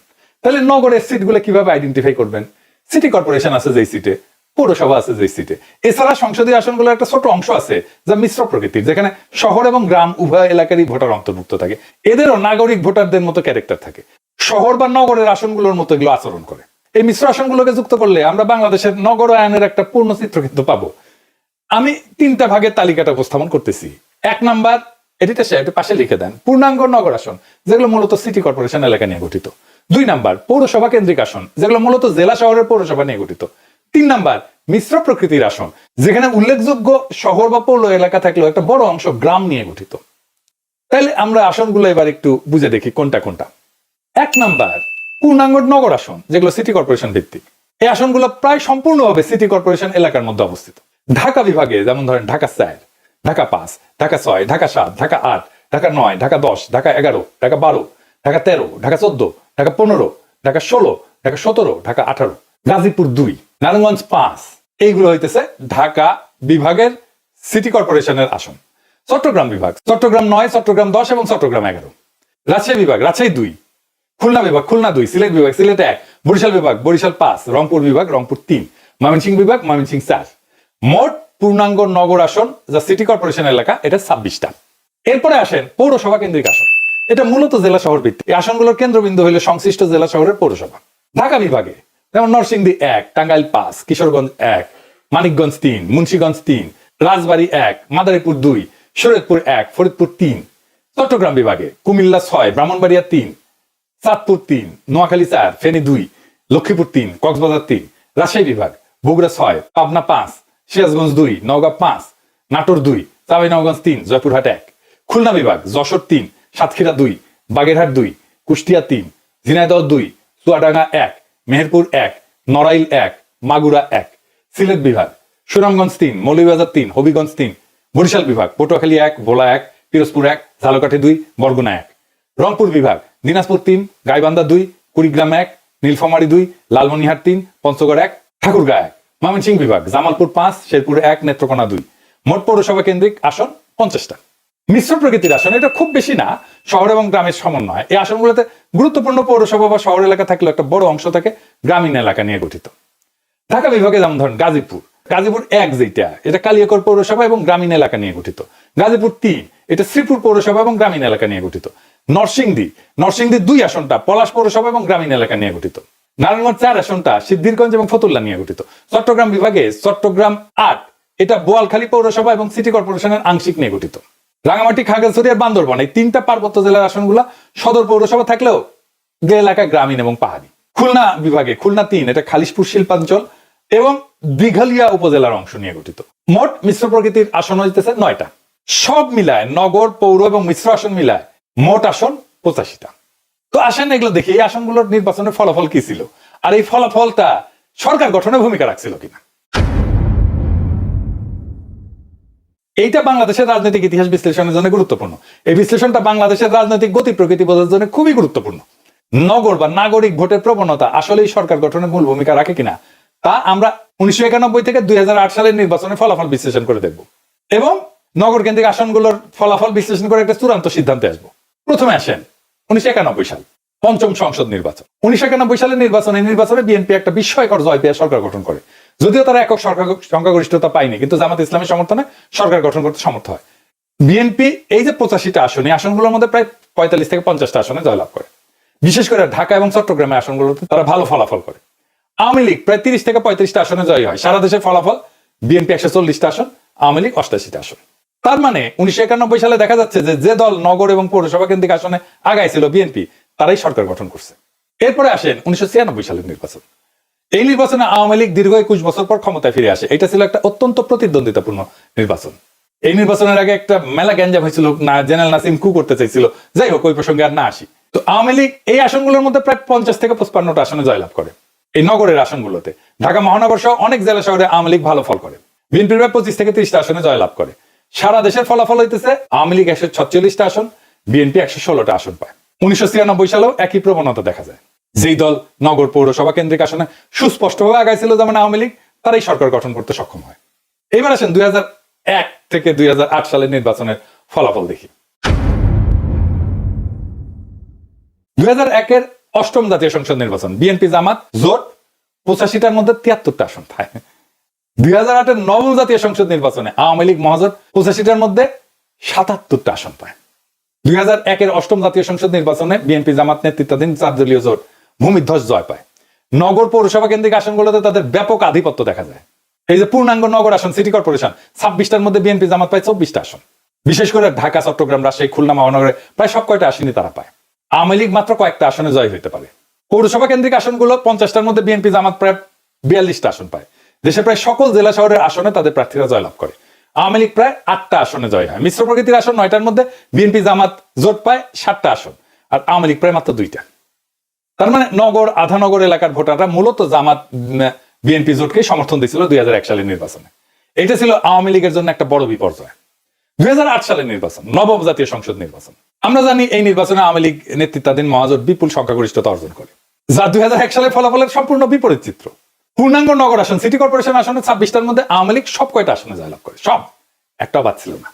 তাহলে নগরের সিটগুলো কীভাবে আইডেন্টিফাই করবেন? সিটি কর্পোরেশন আছে যেই সিটে পৌরসভা আছে যেই সিটে এছাড়া সংসদীয় আসনগুলোর একটা ছোট অংশ আছে, যা মিশ্র প্রকৃতির, যেখানে শহর এবং গ্রাম উভয় এলাকারই ভোটার অন্তর্ভুক্ত থাকে। এদেরও নাগরিক ভোটারদের মতো ক্যারেক্টার থাকে। শহর বা নগরের আসনগুলোর মতো এগুলো আচরণ করে। এই মিশ্র আসনগুলোকে যুক্ত করলে আমরা বাংলাদেশের নগর আয়নের একটা পূর্ণ চিত্র কিন্তু পাবো। আমি তিনটা ভাগের তালিকাটা উপস্থাপন করতেছি। এক নাম্বার এটিতে সে পাশে লিখে দেন, পূর্ণাঙ্গ নগর আসন, যেগুলো মূলত সিটি কর্পোরেশন এলাকা নিয়ে গঠিত। দুই নাম্বার, পৌরসভা কেন্দ্রিক আসন, যেগুলো মূলত জেলা শহরের পৌরসভা নিয়ে গঠিত। তিন নাম্বার, মিশ্র প্রকৃতির আসন, যেখানে উল্লেখযোগ্য শহর বা পৌর এলাকা থাকলেও একটা বড় অংশ গ্রাম নিয়ে গঠিত। তাহলে আমরা আসনগুলো এবার একটু বুঝে দেখি কোনটা কোনটা। এক নাম্বার, পূর্ণাঙ্গ নগর আসন, যেগুলো সিটি কর্পোরেশন ভিত্তিক। এই আসনগুলো প্রায় সম্পূর্ণভাবে সিটি কর্পোরেশন এলাকার মধ্যে অবস্থিত। ঢাকা বিভাগে, যেমন ধরেন ঢাকা চার, ঢাকা পাঁচ, ঢাকা ছয়, ঢাকা সাত, ঢাকা আট, ঢাকা নয়, ঢাকা দশ, ঢাকা এগারো, ঢাকা বারো, ঢাকা তেরো, ঢাকা চোদ্দ, ঢাকা পনেরো, ঢাকা ষোলো, ঢাকা সতেরো, ঢাকা আঠারো। গাজীপুর দুই। নারায়ণগঞ্জ পাঁচ। এইগুলো হইতেছে ঢাকা বিভাগের সিটি কর্পোরেশনের আসন। চট্টগ্রাম বিভাগ। চট্টগ্রাম নয়, চট্টগ্রাম দশ এবং চট্টগ্রাম এগারো। রাজশাহী বিভাগ, রাজশাহী দুই। খুলনা বিভাগ, খুলনা দুই, সিলেট বিভাগ, সিলেট এক। বরিশাল বিভাগ, বরিশাল পাঁচ। রংপুর বিভাগ, রংপুর তিন। ময়মনসিংহ বিভাগ, ময়মনসিংহ চার। মোট পূর্ণাঙ্গ নগর আসন যা সিটি কর্পোরেশন এলাকা, এটা ছাব্বিশটা। এরপরে আসেন পৌরসভা কেন্দ্রিক আসন। এটা মূলত জেলা শহর ভিত্তিক আসনগুলোর কেন্দ্রবিন্দু হলো সংশ্লিষ্ট জেলা শহরের পৌরসভা। ঢাকা বিভাগে যেমন নরসিংদী এক, টাঙ্গাইল পাঁচ, কিশোরগঞ্জ এক, মানিকগঞ্জ তিন, মুন্সীগঞ্জ তিন, রাজবাড়ী এক, মাদারীপুর দুই, শরীয়তপুর এক, ফরিদপুর তিন, চট্টগ্রাম বিভাগে কুমিল্লা ছয়, ব্রাহ্মণবাড়িয়া তিন, চাঁদপুর তিন, নোয়াখালী চার, ফেনী দুই, লক্ষ্মীপুর তিন, কক্সবাজার তিন, রাজশাহী বিভাগ, বগুড়া ছয়, পাবনা পাঁচ, সিরাজগঞ্জ দুই, নওগাঁ পাঁচ, নাটোর দুই চাঁপাইনবাবগঞ্জ তিন, জয়পুরহাট এক, খুলনা বিভাগ, যশোর তিন, সাতক্ষীরা দুই, বাগেরহাট দুই, কুষ্টিয়া তিন, ঝিনাইদহ দুই, চুয়াডাঙ্গা এক মেহেরপুর এক, নড়াইল এক, মাগুরা এক, সিলেট বিভাগ, সুনামগঞ্জ তিন, মৌলভীবাজার তিন, হবিগঞ্জ তিন, বরিশাল বিভাগ, পটুয়াখালী এক, ভোলা এক, পিরোজপুর এক, ঝালকাঠি দুই, বরগুনা এক। রংপুর বিভাগ, দিনাজপুর তিন, গাইবান্ধা দুই, কুড়িগ্রাম এক, নীলফামারী দুই, লালমনিহাট তিন, পঞ্চগড় এক, ঠাকুরগাঁ এক। ময়মনসিংহ বিভাগ, জামালপুর পাঁচ, শেরপুর এক, নেত্রকোনা দুই। মোট পৌরসভা কেন্দ্রিক আসন পঞ্চাশটা। মিশ্র প্রকৃতির আসন, এটা খুব বেশি না, শহর এবং গ্রামের সমন্বয়। এই আসনগুলোতে গুরুত্বপূর্ণ পৌরসভা বা শহর এলাকা থাকলেও একটা বড় অংশ থাকে গ্রামীণ এলাকা নিয়ে গঠিত। ঢাকা বিভাগে যেমন ধরেন গাজীপুর গাজীপুর এক যেটা, এটা কালিয়াকর পৌরসভা এবং গ্রামীণ এলাকা নিয়ে গঠিত। গাজীপুর তিন, এটা শ্রীপুর পৌরসভা এবং গ্রামীণ এলাকা নিয়ে গঠিত। নরসিংদী নরসিংদী দুই আসনটা পলাশ পৌরসভা এবং গ্রামীণ এলাকা নিয়ে গঠিত। নারায়ণগঞ্জ চার আসনটা সিদ্ধিরগঞ্জ এবং ফতুল্লা নিয়ে গঠিত। চট্টগ্রাম বিভাগে চট্টগ্রাম আট, এটা বোয়ালখালী পৌরসভা এবং সিটি কর্পোরেশনের আংশিক নিয়ে গঠিত। রাঙামাটি, খাগড়াছড়ি আর বান্দরবান, এই তিনটা পার্বত্য জেলার আসনগুলা সদর পৌরসভা থাকলেও যে এলাকা গ্রামীণ এবং পাহাড়ি। খুলনা বিভাগে, খুলনা তিন, এটা খালিশপুর শিল্পাঞ্চল এবং দীঘালিয়া উপজেলার অংশ নিয়ে গঠিত। মোট মিশ্র প্রকৃতির আসন হইতেছে নয়টা। সব মিলায়, নগর, পৌর এবং মিশ্র আসন মিলায় মোট আসন পঁচাশিটা। তো আসেন এগুলো দেখি, এই আসনগুলোর নির্বাচনের ফলাফল কি ছিল? আর এই ফলাফলটা সরকার গঠনে ভূমিকা রাখছিল কিনা? এইটা বাংলাদেশের রাজনৈতিক ইতিহাস বিশ্লেষণের জন্য গুরুত্বপূর্ণ। এই বিশ্লেষণটা বাংলাদেশের রাজনৈতিক গতি প্রকৃতি বোঝার জন্য খুবই গুরুত্বপূর্ণ। নগর বা নাগরিক ভোটের প্রবণতা আসলেই সরকার গঠনে মূল ভূমিকা রাখে কিনা, তা আমরা উনিশশো একানব্বই থেকে দুই হাজার আট সালের নির্বাচনের ফলাফল বিশ্লেষণ করে দেখব। এবং নগর কেন্দ্রিক আসনগুলোর ফলাফল বিশ্লেষণ করে একটা চূড়ান্ত সিদ্ধান্তে আসব। প্রথমে আসেন উনিশশো একানব্বই সাল, পঞ্চম সংসদ নির্বাচন। উনিশশো একানব্বই সালের নির্বাচন নির্বাচনে বিএনপি একটা বিস্ময়কর জয় পেয়ে সরকার গঠন করে। যদিও তারা একক সরকার সংখ্যাগরিষ্ঠতা পায়নি, কিন্তু জামাত ইসলামের সমর্থনে সরকার গঠন করতে সমর্থ হয়। বিএনপি এই যে পঁচাশিটা আসন, এই আসনগুলোর মধ্যে প্রায় পঁয়তাল্লিশ থেকে পঞ্চাশটা আসনে জয়লাভ করে। বিশেষ করে ঢাকা এবং চট্টগ্রামের আসনগুলোতে তারা ভালো ফলাফল করে। আওয়ামী লীগ প্রায় তিরিশ থেকে পঁয়ত্রিশটা আসনে জয় হয়। সারা দেশের ফলাফল, বিএনপি একশো চল্লিশটা আসন, আওয়ামী লীগ অষ্টাশিটা আসন। তার মানে উনিশশো একানব্বই সালে দেখা যাচ্ছে যে যে দল নগর এবং পৌরসভা কেন্দ্রিক আসনে আগায় ছিল বিএনপি, তারাই সরকার গঠন করছে। এরপরে আসেন উনিশশো ছিয়ানব্বই সালের নির্বাচন। এই নির্বাচনে আওয়ামী লীগ দীর্ঘ একুশ বছর পর ক্ষমতায় ফিরে আসে। এটা ছিল একটা অত্যন্ত প্রতিদ্বন্দ্বিতাপূর্ণ নির্বাচন। এই নির্বাচনের আগে একটা মেলা গ্যাঞ্জাম হয়েছিল, না, জেনারেল নাসিম কু করতে চাইছিল। যাই হোক, ওই প্রসঙ্গে আর না আসি। তো আওয়ামী লীগ এই আসনগুলোর মধ্যে প্রায় পঞ্চাশ থেকে পঁচপান্নটা আসনে জয়লাভ করে। এই নগরের আসনগুলোতে। ঢাকা মহানগর সহ অনেক জেলা শহরে আওয়ামী লীগ ভালো ফল করে। বিএনপির প্রায় পঁচিশ থেকে ত্রিশটা আসনে জয়লাভ করে। সারা দেশের ফলাফল হইতেছে আওয়ামী লীগ একশো ছচল্লিশটা আসন, বিএনপি একশো ষোলোটা আসন পায়। উনিশশো ছিয়ানব্বই সালেও একই প্রবণতা দেখা যায়। যেই দল নগর পৌরসভা কেন্দ্রিক আসনে সুস্পষ্টভাবে আগাইছিল যেমন আওয়ামী লীগ, তারাই সরকার গঠন করতে সক্ষম হয়। এবার আসেন দুই এক থেকে দুই হাজার আট সালের নির্বাচনের ফলাফল দেখি। দুই একের অষ্টম জাতীয় সংসদ নির্বাচন, বিএনপি জামাত, জোট, পঁচাশিটার মধ্যে তিয়াত্তরটা আসন পায়। দুই হাজার আটের নবম জাতীয় সংসদ নির্বাচনে আওয়ামী লীগ, মহাজোট, পঁচাশিটার মধ্যে সাতাত্তরটা আসন পায়। দুই হাজার একের অষ্টম জাতীয় সংসদ নির্বাচনে বিএনপি জামাত নেতৃত্বাধীন চার দলীয় জোট ভূমিধ্বস জয় পায়। নগর পৌরসভা কেন্দ্রিক আসনগুলোতে তাদের ব্যাপক আধিপত্য দেখা যায়। এই যে পূর্ণাঙ্গ নগর আসন সিটি কর্পোরেশন ছাব্বিশটার মধ্যে বিএনপি জামাত পায় চব্বিশটা আসন। বিশেষ করে ঢাকা, চট্টগ্রাম, রাজশাহী, খুলনা, মহানগরে প্রায় সব কয়টা আসনই তারা পায়। আওয়ামী লীগ মাত্র কয়েকটা আসনে জয় হইতে পারে। পৌরসভা কেন্দ্রিক আসনগুলো পঞ্চাশটার মধ্যে বিএনপি জামাত প্রায় বিয়াল্লিশটা আসন পায়। দেশে প্রায় সকল জেলা শহরের আসনে তাদের প্রার্থীরা জয়লাভ করে। আওয়ামী লীগ প্রায় আটটা আসনে জয় হয়। মিশ্র প্রকৃতির আসন নয়টার মধ্যে বিএনপি জামাত জোট পায় সাতটা আসন। আর আওয়ামী লীগ প্রায় মাত্র দুইটা। তার মানে নগর, আধানগর এলাকার ভোটাররা মূলত জামাত বিএনপি জোটকে সমর্থন দিয়েছিল দুই হাজার এক সালের নির্বাচনে। এটা ছিল আওয়ামী লীগের জন্য একটা বড় বিপর্যয়। দুই হাজার আট সালের নির্বাচন, নবম জাতীয় সংসদ নির্বাচন। আমরা জানি এই নির্বাচনে আওয়ামী লীগ নেতৃত্বাধীন মহাজোট বিপুল সংখ্যাগরিষ্ঠতা অর্জন করে। যা দুই হাজার এক সালের ফলাফলের সম্পূর্ণ বিপরীত চিত্র। পূর্ণাঙ্গ নগর আসন, সিটি কর্পোরেশন আসনে ছাব্বিশটার মধ্যে আওয়ামী লীগ সব কয়টা আসনে জয়লাভ করে। সব। একটাও বাদ ছিল না।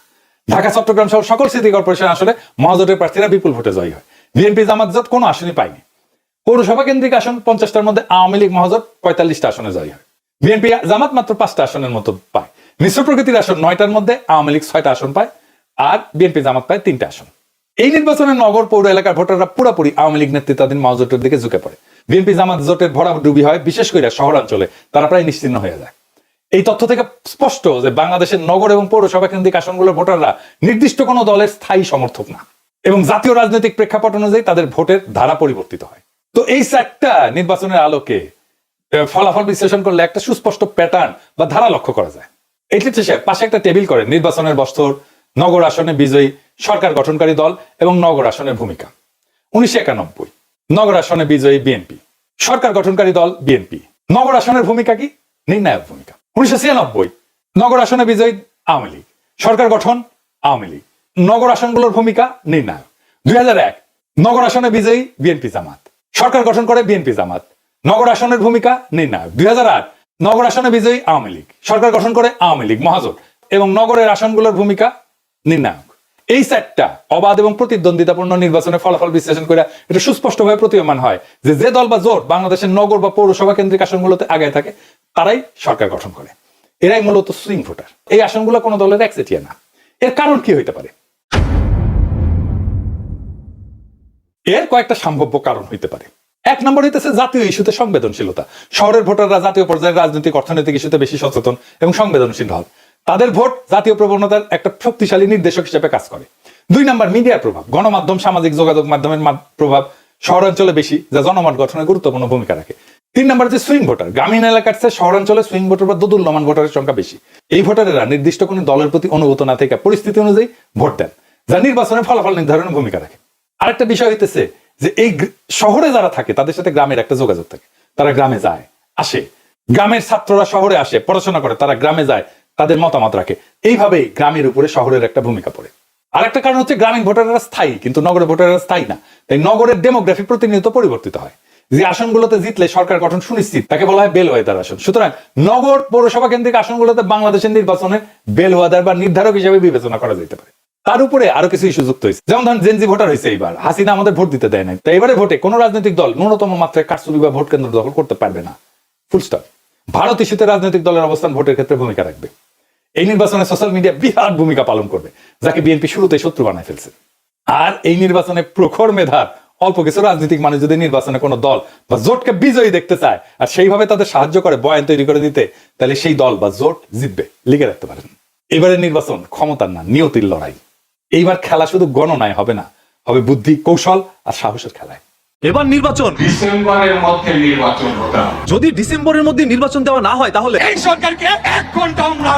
ঢাকা, চট্টগ্রাম সহ সকল সিটি কর্পোরেশন আসলে মহাজোটের প্রার্থীরা বিপুল ভোটে জয়ী হয়। বিএনপি জামাত জোট কোনো আসনই পায়নি। পৌরসভা কেন্দ্রিক আসন পঞ্চাশটার মধ্যে আওয়ামী লীগ মহাজোট পঁয়তাল্লিশটা আসনে জয়ী হয়। বিএনপি জামাত মাত্র পাঁচটা আসনের মতো পায়। মিশ্র প্রকৃতির আসন নয়টার মধ্যে আওয়ামী লীগ ছয়টা আসন পায় আর বিএনপি জামাত পায় তিনটা আসন। এই নির্বাচনে নগর পৌর এলাকার ভোটাররা পুরোপুরি আওয়ামী লীগ নেতৃত্বাধীন মহাজোটের দিকে ঝুঁকে পড়ে। বিএনপি জামাত জোটের ভরাডুবি হয়, বিশেষ করে শহরাঞ্চলে। তারা প্রায় নিশ্চিন্ন হয়ে যায়। এই তথ্য থেকে স্পষ্ট যে বাংলাদেশের নগর এবং পৌরসভা কেন্দ্রিক আসনগুলোর ভোটাররা নির্দিষ্ট কোনো দলের স্থায়ী সমর্থক না। এবং জাতীয় রাজনৈতিক প্রেক্ষাপট অনুযায়ী তাদের ভোটের ধারা পরিবর্তিত হয়। তো এই চারটা নির্বাচনের আলোকে ফলাফল বিশ্লেষণ করলে একটা সুস্পষ্ট প্যাটার্ন বা ধারা লক্ষ্য করা যায়। এটি পাশে একটা টেবিল করে, নির্বাচনের বস্তর নগর আসনে বিজয়ী সরকার গঠনকারী দল এবং নগর আসনের ভূমিকা। উনিশশো একানব্বই, নগর আসনে বিজয়ী বিএনপি সরকার গঠনকারী দল বিএনপি নগর আসনের ভূমিকা কি? নির্ণায়ক ভূমিকা। উনিশশো ছিয়ানব্বই, নগর আসনে বিজয়ী আওয়ামী লীগ, সরকার গঠন আওয়ামী লীগ। নগর আসনগুলোর ভূমিকা নির্ণায়ক। দুই হাজার এক, নগর আসনে বিজয়ী বিএনপি জামাত। সরকার গঠন করে বিএনপি জামাত। নগর আসনের ভূমিকা নির্ণায়ক। দুই হাজার আট, নগর আসনে বিজয়ী আওয়ামী লীগ। সরকার গঠন করে আওয়ামী লীগ মহাজোট। এবং নগরের আসনগুলোর ভূমিকা নির্ণায়ক। এই সেটটা অবাধ এবং প্রতিদ্বন্দ্বিতাপূর্ণ নির্বাচনের ফলাফল বিশ্লেষণ করে এটা সুস্পষ্টভাবে প্রতীয়মান হয় যে যে দল বা জোট বাংলাদেশের নগর বা পৌরসভা কেন্দ্রিক আসনগুলোতে আগে থাকে, তারাই সরকার গঠন করে। এরাই মূলত সুইং ভোটার। এই আসনগুলো কোনো দলের একচেটিয়া না। এর কারণ কি হইতে পারে? এর কয়েকটা সম্ভাব্য কারণ হইতে পারে। এক নম্বর হইতেছে জাতীয় ইস্যুতে সংবেদনশীলতা। শহরের ভোটাররা জাতীয় পর্যায়ে রাজনৈতিক, অর্থনৈতিক ইস্যুতে বেশি সচেতন এবং সংবেদনশীল হন। তাদের ভোট জাতীয় প্রবণতার একটা শক্তিশালী নির্দেশক হিসেবে কাজ করে। দুই নম্বর, মিডিয়ার প্রভাব। গণমাধ্যম, সামাজিক যোগাযোগ মাধ্যমের প্রভাব শহরাঞ্চলে বেশি, যা জনমত গঠনে গুরুত্বপূর্ণ ভূমিকা রাখে। তিন নম্বর হচ্ছে সুইং ভোটার গ্রামীণ এলাকার চেয়ে শহরাঞ্চলে সুইং ভোটার বা দোদুল্যমান ভোটারের সংখ্যা বেশি। এই ভোটারেরা নির্দিষ্ট কোনো দলের প্রতি অনুভূত না থেকে পরিস্থিতি অনুযায়ী ভোট দেন, যা নির্বাচনের ফলাফল নির্ধারণে ভূমিকা রাখে। আরেকটা বিষয় হইতেছে যে এই শহরে যারা থাকে, তাদের সাথে গ্রামের একটা যোগাযোগ থাকে। তারা গ্রামে যায়, আসে। গ্রামের ছাত্ররা শহরে আসে, পড়াশোনা করে, তারা গ্রামে যায়, তাদের মতামত রাখে। এইভাবেই গ্রামের উপরে শহরের একটা ভূমিকা পড়ে। আরেকটা কারণ হচ্ছে গ্রামীণ ভোটাররা স্থায়ী, কিন্তু নগরের ভোটাররা স্থায়ী না। তাই নগরের ডেমোগ্রাফি প্রতিনিয়ত পরিবর্তিত হয়। যে আসনগুলোতে জিতলে সরকার গঠন সুনিশ্চিত, তাকে বলা হয় বেলওয়েদার আসন। সুতরাং নগর পৌরসভা কেন্দ্রিক আসনগুলোতে বাংলাদেশের নির্বাচনে বেলওয়েদার বা নির্ধারক হিসেবে বিবেচনা করা যেতে পারে। তার উপরে আরও কিছু ইস্যু যুক্ত হয়েছে। যেমন ধরেন জেনজি ভোটার হয়েছে এইবার। হাসিনা আমাদের ভোট দিতে দেয় নাই। তাই এবারে ভোটে কোন রাজনৈতিক দল ন্যূনতম মাত্রায় কারচুপি বা ভোট কেন্দ্র দখল করতে পারবে না। ফুল স্টপ ভারত ইস্যুতে রাজনৈতিক দলের অবস্থান ভোটের ক্ষেত্রে ভূমিকা রাখবে। এই নির্বাচনে সোশ্যাল মিডিয়া বিরাট ভূমিকা পালন করবে, যাকে বিএনপি শুরুতে শত্রু বানায় ফেলছে। আর এই নির্বাচনে প্রখর মেধার অল্প কিছু রাজনৈতিক মানুষ যদি নির্বাচনে কোনো দল বা জোটকে বিজয়ী দেখতে চায় আর সেইভাবে তাদের সাহায্য করে, বয়ান তৈরি করে দিতে, তাহলে সেই দল বা জোট জিতবে। লিখে রাখতে পারেন। এবারে নির্বাচন ক্ষমতার না, নিয়তির লড়াই। এইবার খেলা শুধু গণনায় হবে না হবে বুদ্ধি কৌশল আর সাহসের খেলায়। এবার নির্বাচন। ডিসেম্বরের মধ্যে নির্বাচন হতে যদি ডিসেম্বরের মধ্যে নির্বাচন দেওয়া না হয় তাহলে এই সরকারকে এক ঘণ্টা আমরা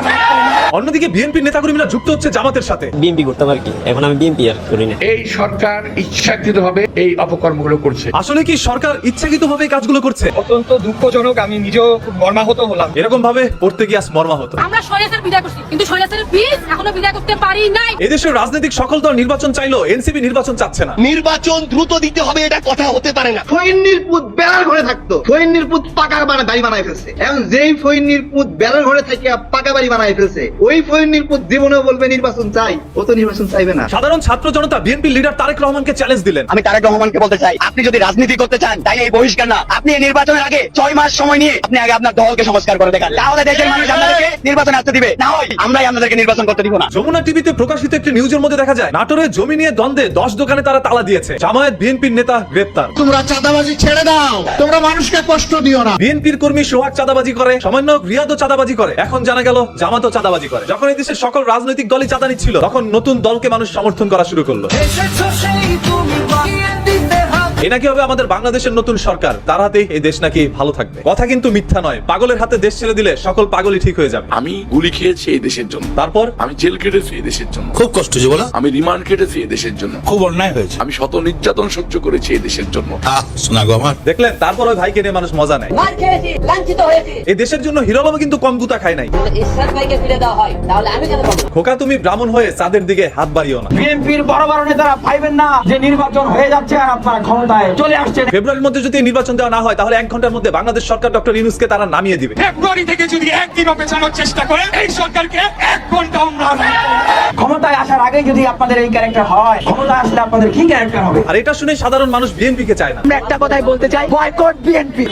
অন্যদিকে বিএনপি নেতাকর্মীরা যুক্ত হচ্ছে জামাতের সাথে। বিএমপি করতাম আর কি। এখন আমি বিএমপি আর করি না। এই সরকার ইচ্ছাকৃতভাবে এই অপকর্মগুলো করছে। আসলে কি সরকার ইচ্ছাকৃতভাবে এই কাজগুলো করছে? অত্যন্ত দুঃখজনক আমি নিজেও মর্মাহত হলাম। এরকম ভাবে পড়তে গিয়ে আজ মর্মাহত। আমরা স্বৈরাচার বিদায় করছি কিন্তু স্বৈরাচারের বীজ এখনও বিদায় করতে পারি নাই। এদেশের রাজনৈতিক সকল দল নির্বাচন চাইলো এনসিপি নির্বাচন চাচ্ছে না। নির্বাচন দ্রুত দিতে হবে এটা কথা হতে পারে না। ফইন্নির পুত বেলার ঘরে থাকতো। ফইন্নির পুত পাকা বানা বাড়ি বানায় ফেলছে। এখন যেই ফইন্নির পুত বেলার ঘরে থেকে পাকা বাড়ি বানায় ফেলছে ওই ফইন্নির পুত জীবনেও বলবে নির্বাচন চাই। ও তো নির্বাচন চাইবে না। সাধারণ ছাত্র জনতা বিএনপি লিডার তারেক রহমানকে চ্যালেঞ্জ দিলেন। আমি তারেক রহমানকে বলতে চাই আপনি যদি রাজনীতি করতে চান তাই এই বহিষ্কার না। আপনি এই নির্বাচনের আগে ছয় মাস সময় নিয়ে আপনি আগে আপনার দলকে সংস্কার করে দেখান। তাহলে দেশের মানুষ আপনাদেরকে নির্বাচনে আসতে দিবে। না হয় আমরাই আপনাদেরকে নির্বাচন করতে দিব না। যমুনা টিভিতে প্রকাশিত একটি নিউজের মধ্যে দেখা যায় নাটোরের জমি নিয়ে দ্বন্দ্বে দশ দোকানে তারা তালা দিয়েছে। জামায়াত বিএনপির নেতা গ্রেপ্তার। তোমরা চাঁদাবাজি ছেড়ে দাও। তোমরা মানুষকে কষ্ট দিও না। বিএনপির কর্মী সোহাগ চাঁদাবাজি করে সামান্য রিয়াদও চাঁদাবাজি করে। এখন জানা গেল জামাতও চাঁদাবাজি করে। যখন এই দেশের সকল রাজনৈতিক দলই চাঁদা নিচ্ছিল তখন নতুন দলকে মানুষ সমর্থন করা শুরু করল। এ নাকি হবে আমাদের বাংলাদেশের নতুন সরকার? তার হাতেই এই দেশ নাকি ভালো থাকবে। কথা কিন্তু মিথ্যা নয়। পাগলের হাতে দেশ ছেড়ে দিলে সকল পাগলই ঠিক হয়ে যাবে। আমি গুলি খেয়েছি এই দেশের জন্য। তারপর? আমি জেল কেটেছি এই দেশের জন্য। খুব কষ্ট যে বলা। আমি রিমান্ড কেটেছি এই দেশের জন্য। খুব অন্যায় হয়েছে। আমি শত নির্যাতন সহ্য করেছি এই দেশের জন্য। আহ শোনা গো আমার। দেখলেন তারপর ওই ভাইকে নিয়ে মানুষ মজা নেয়। মার খেয়েছি লাঞ্ছিত হয়েছি। এই দেশের জন্য হিরো আলমও কিন্তু কম গুতা খায় নাই। ঈশ্বর ভাইকে ফিরে দেওয়া হয় তাহলে আমি কেন পাবো? খোকা তুমি ব্রাহ্মণ হয়ে চাঁদের দিকে হাত বাড়িও না। বিএনপির বড় বড় নেতারা ভাইবেন না যে নির্বাচন হয়ে যাচ্ছে আর আপনারা ক্ষমতায় চলে আসছেন ফেব্রুয়ারির মধ্যে যদি নির্বাচন দেওয়া না হয় তাহলে এক ঘণ্টার মধ্যে বাংলাদেশ সরকার ডক্টর ইউনুসকে তারা নামিয়ে দিবে। ফেব্রুয়ারি থেকে যদি একদিন পেছানোর চেষ্টা করে এই সরকারকে এক ঘণ্টা ক্ষমতায় আসার আগে যদি আপনাদের এই ক্যারেক্টার হয় ক্ষমতায় আসলে আপনাদের কি ক্যারেক্টার হবে? আর এটা শুনে সাধারণ মানুষ বিএনপি কে চায় না। আমরা একটা কথাই বলতে চাই বয়কট বিএনপি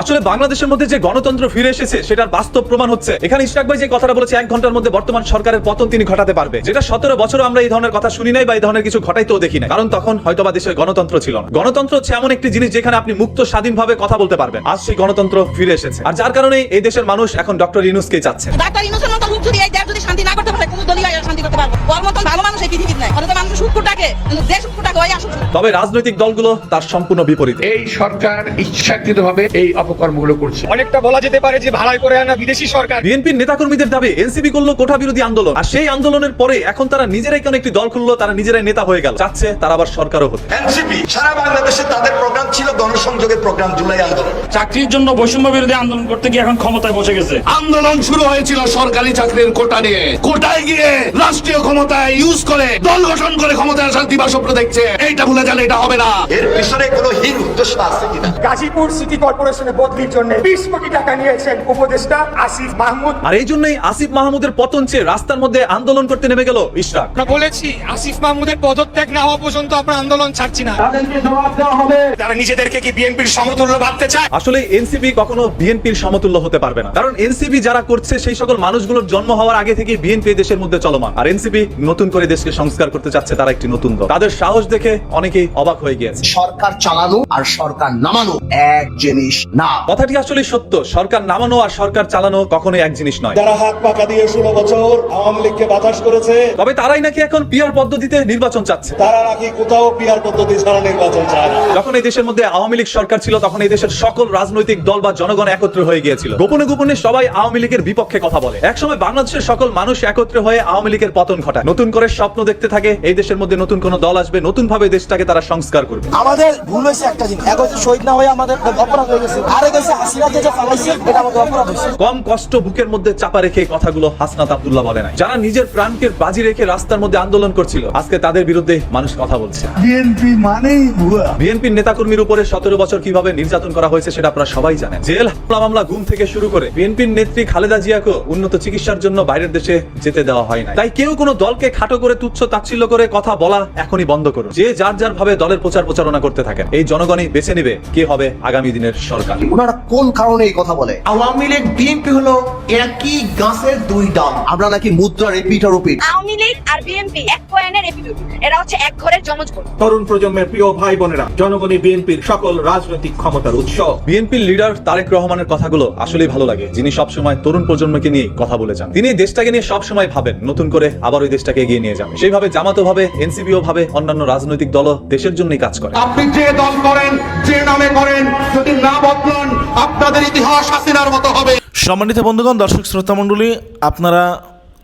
আসলে বাংলাদেশের মধ্যে যে গণতন্ত্র ফিরে এসেছে সেটার বাস্তব প্রমাণ হচ্ছে। এখানে ইশরাক ভাই যে কথাটা বলেছে এক ঘণ্টার মধ্যে বর্তমান সরকারের পতন তিনি ঘটাতে পারবে। যেটা সতেরো বছর আমরা এই ধরনের কথা শুনি নাই বা এই ধরনের কিছু ঘটাইতেও দেখি না কারণ তখন হয়তো বা দেশের গণতন্ত্র ছিল না। গণতন্ত্র হচ্ছে এমন একটি জিনিস যেখানে আপনি মুক্ত, স্বাধীনভাবে কথা বলতে পারবেন। আজ সেই গণতন্ত্র ফিরে এসেছে। আর যার কারণে এই দেশের মানুষ এখন ডক্টর ইনুসকে চাচ্ছে। ডক্টর ইনুসের মতো মুখ যদি এই দেশ যদি শান্তি না কোনো দলীয় শান্তি করতে পারব ওর মতন ভালো মানুষ এই পৃথিবীর নাই। অথচ মানুষ শুক্র ডাকে কিন্তু যে শুক্র ডাকে ওই আসুক তবে রাজনৈতিক দলগুলো তার সম্পূর্ণ বিপরীতে। এই সরকার ইচ্ছাকৃতভাবে এই অপকর্মগুলো করছে। অনেকটা বলা যেতে পারে যে ভাড়াই করে আনা বিদেশি সরকার। বিএনপির নেতাকর্মীদের দাবি এনসিপি করল কোঠা বিরোধী আন্দোলন। আর সেই আন্দোলনের পরে এখন তারা নিজেরাই কেন একটি দল খুললো তারা নিজেরাই নেতা হয়ে গেল। চাচ্ছে তারা আবার সরকারও হতে। এনসিপি সারা বাংলাদেশে তাদের প্রোগ্রাম ছিল গণসংযোগের প্রোগ্রাম জুলাই আন্দোলন। চাকরির জন্য বৈষম্য বিরোধী আন্দোলন করতে গিয়ে এখন ক্ষমতায় বসে গেছে। আন্দোলন শুরু হয়েছিল সরকারি চাকরির কোটা নিয়ে। কোটায় গিয়ে রাষ্ট্রীয় ক্ষমতায় ইউজ করে দল গঠন করে ক্ষমতায় আসার দিবাস্বপ্ন দেখছে? এইটা ভুলে গেলে এটা হবে না। এর পিছনে কোনো হীন উদ্দেশ্য আছে কিনা? গাজীপুর সিটি কর্পোরেশনের বদলির জন্য বিশ কোটি টাকা নিয়েছেন উপদেষ্টা আসিফ মাহমুদ। আর এই জন্যই আসিফ মাহমুদের পতন চেয়ে রাস্তার মধ্যে আন্দোলন করতে নেমে গেল ইশরাক আমরা বলেছি আসিফ মাহমুদের পদত্যাগ না হওয়া পর্যন্ত আমরা আন্দোলন ছাড়ছি না। তাদেরকে জবাব দেওয়া হবে। তারা নিজেদেরকে কি বিএনপির সমতুল্য ভাবতে চায়? আসলে এনসিপি কখনো বিএনপির সমতুল্য হতে পারবে না। কারণ এনসিপি যারা করছে সেই সকল মানুষগুলোর জন্ম হওয়ার আগে থেকে বিএনপি দেশের মধ্যে চলমান। আর এনসিপি নতুন করে দেশকে সংস্কার করতে চাচ্ছে তারা একটি নতুন দল। তাদের সাহস দেখে অনেকেই অবাক হয়ে গিয়েছে। সরকার চালানো আর সরকার নামানো এক জিনিস না। কথাটি আসলে সত্য সরকার নামানো আর সরকার চালানো কখনোই এক জিনিস নয়। যারা হাত পাকা দিয়ে ষোলো বছর আওয়ামী লীগকে বাতাস করেছে তবে তারাই নাকি এখন পিয়ার পদ্ধতিতে নির্বাচন চাচ্ছে। তারা নাকি কোথাও পিয়ার পদ্ধতি ছাড়া নির্বাচন চায় না। যখন এই দেশের মধ্যে আওয়ামী লীগ সরকার ছিল তখন এই দেশের সকল রাজনৈতিক দল বা জনগণ একত্র হয়ে গিয়েছিল। গোপনে গোপনে সবাই আওয়ামী লীগের বিপক্ষে কথা বলে। একসময় বাংলাদেশের সকল মানুষ একত্রে হয়ে আওয়ামী লীগের পতন ঘটায়। নতুন করে স্বপ্ন দেখতে থাকে এই দেশের মধ্যে নতুন কোন দল আসবে নতুন ভাবে দেশটাকে তারা সংস্কার করবে। আমাদের ভুল হয়েছে একটা জিনিস। এক হচ্ছে শহীদ না হয়ে আমাদের অপরাধ হয়ে গেছে। আরেক হচ্ছে হাসিনাকে যে ফালাইছে এটা আমাদের অপরাধ হয়েছে। কম কষ্ট বুকের মধ্যে চাপা রেখে কথাগুলো হাসনাত আব্দুল্লাহ বলে নাই। যারা নিজের প্রাণকে বাজি রেখে রাস্তার মধ্যে আন্দোলন করছিল আজকে তাদের বিরুদ্ধে মানুষ কথা বলছে। বিএনপি মানেই ভুয়া। বিএনপির নেতাকর্মীর উপরে সতেরো বছর কীভাবে নির্যাতন করা হয়েছে সেটা আপনারা সবাই জানেন। জেল হামলা মামলা গুম থেকে শুরু করে বিএনপির নেত্রী খালেদা জিয়াকে উন্নত চিকিৎসার জন্য বাইরের দেশে যেতে দেওয়া হয় না তাই কেউ কোনো দলকে খাটো করে তুচ্ছ তাচ্ছিল্য করে কথা বলা এখনই বন্ধ করুন। যে যার যার ভাবে দলের প্রচার প্রচারণা করতে থাকেন এই জনগণই বেছে নেবে কে হবে আগামী দিনের সরকার। ওনারা কোন কারণে এই কথা বলে? আওয়ামী লীগ বিএনপি হলো এরা কি গাছের দুই ডাল আমরা নাকি মুদ্রার রিপিট আর রিপিট আওয়ামী লীগ আর বিএনপি এক পয়েন্টের এপিডুট এরা হচ্ছে এক ঘরের জমজ তরুণ প্রজন্মের প্রিয় ভাই বোনেরা জনগণই বিএনপির সকল রাজনৈতিক ক্ষমতার উৎস। বিএনপির লিডার তারেক রহমানের কথাগুলো আসলেই ভালো লাগে যিনি সবসময় তরুণ প্রজন্মকে নিয়ে কথা বলে যান। তিনি দেশটাকে নিয়ে সবসময় ভাবেন নতুন করে আবার ওই দেশটাকে এগিয়ে নিয়ে যাবে সেইভাবে জামাতো ভাবে এনসিপিও ভাবে অন্যান্য রাজনৈতিক দলও দেশের জন্যই কাজ করে। আপনি যে দল করেন যে নামে করেন যদি না বদলান আপনাদের ইতিহাস হাসিনার মতো হবে। সম্মানিত বন্ধুগণ দর্শক শ্রোতা মণ্ডলী আপনারা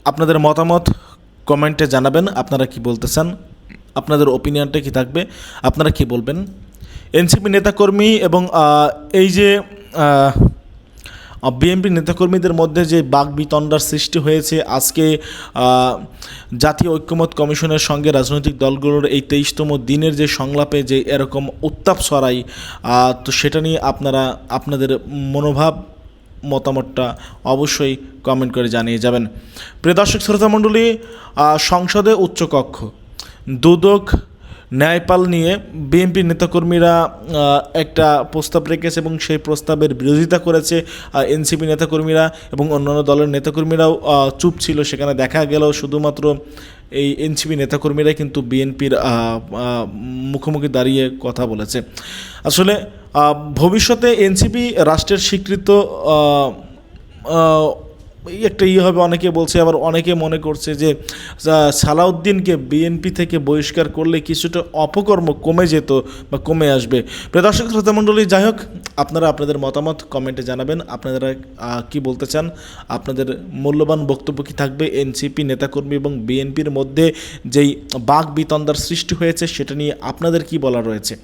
আপনাদের মতামত কমেন্টে জানাবেন আপনারা কি বলতেছেন আপনাদের ওপিনিয়নটা কি থাকবে আপনারা কি বলবেন। এনসিপি নেতাকর্মী এবং এই যে আহ, বিএনপি নেতাকর্মীদের মধ্যে যে বাক বিতণ্ডার সৃষ্টি হয়েছে, আজকে জাতীয় ঐক্যমত কমিশনের সঙ্গে রাজনৈতিক দলগুলোর এই তেইশতম দিনের যে সংলাপে যে এরকম উত্তাপ ছড়াই তো সেটা নিয়ে আপনারা, আপনাদের মনোভাব, মতামতটা অবশ্যই কমেন্ট করে জানিয়ে যাবেন। প্রিয় দর্শক, শ্রোতা মণ্ডলী সংসদে উচ্চকক্ষ। দুদক ন্যায়পাল নিয়ে বিএনপি নেতাকর্মীরা একটা প্রস্তাব রেখেছে এবং সেই প্রস্তাবের বিরোধিতা করেছে এনসিপি নেতাকর্মীরা এবং অন্যান্য দলের নেতাকর্মীরাও চুপ ছিল। সেখানে দেখা গেল শুধুমাত্র এই এনসিপি নেতাকর্মীরাই কিন্তু বিএনপির মুখোমুখি দাঁড়িয়ে কথা বলেছে। আসলে ভবিষ্যতে এনসিপি রাষ্ট্রের স্বীকৃত একটা ইয়ে হবে, অনেকে বলছে, আবার অনেকে মনে করছে যে সালাউদ্দিনকে বিএনপি থেকে বহিষ্কার করলে কিছুটা অপকর্ম কমে যেত বা কমে আসবে। দর্শক, শ্রোতা মণ্ডলী, যাই হোক, আপনারা আপনাদের মতামত কমেন্টে জানাবেন। আপনারা কি বলতে চান? আপনাদের মূল্যবান বক্তব্য কি থাকবে? এনসিপি নেতাকর্মী এবং বিএনপির মধ্যে যেই বাক বিতন্দার সৃষ্টি হয়েছে, সেটা নিয়ে আপনাদের কি বলা রয়েছে?